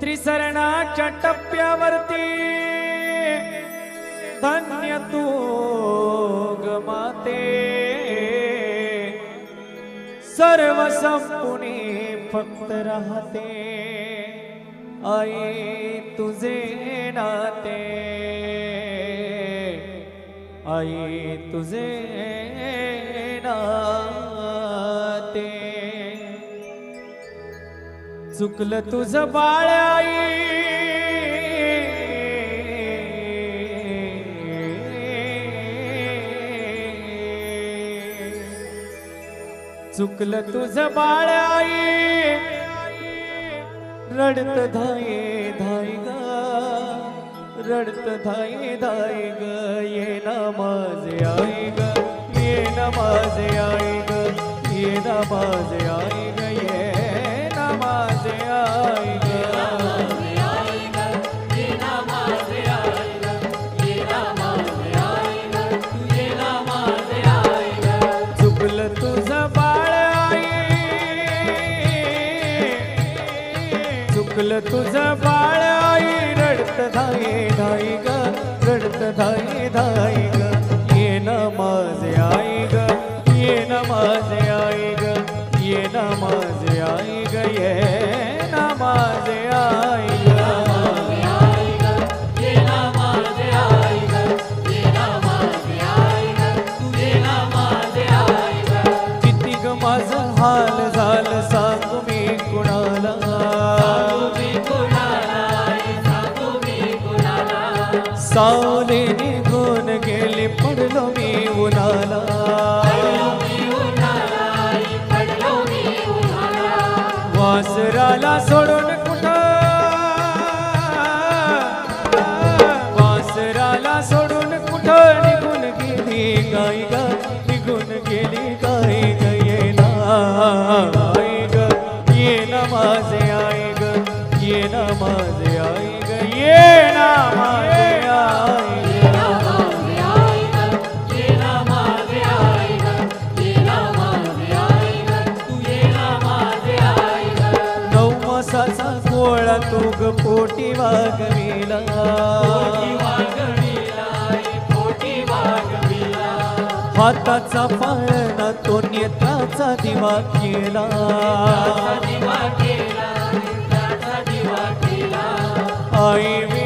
त्रिसरणाच्या टप्प्यावरती धन्य तू सर्व संपुणे फक्त राहते. आई तुझे नाते. आई तुझे नाते. चुकलं तुझं बाळ आई चुकलं तुझं बाळ आई. रडत धाये धाय ग. रडत धाये धाय ग. ये ना माझे आई ग. ये ना माझे आई ग. ये ना माझे आई ग. ऐकलं तुझं बाळ आई रडत धाई धाई ग रडत धाई धाई ग. ये न माझे आई ग ये न माझे आई ग ये न माझे आई ग ये ना माझे आई ग. किती ग माझं हाल झालं सांगू मी. सावली निघून गेली पडलो मी मासाचा गोळा तो ग पोटी वागविला हाताचा पाळणा तो नेत्राचा दिवा केला. आई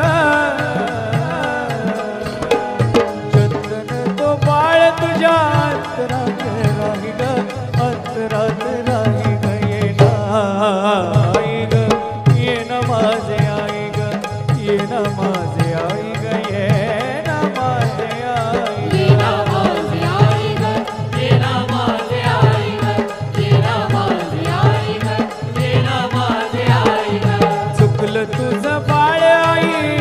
बाळ आई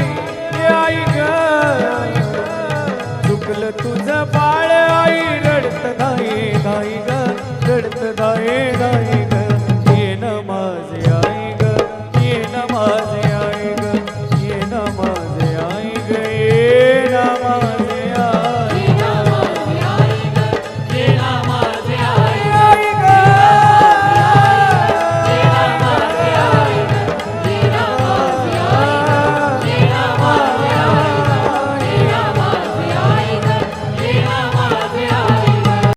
आई ग. चुकलं तुझं बाळ आई रडत नाही नाही ग रडत नाही नाही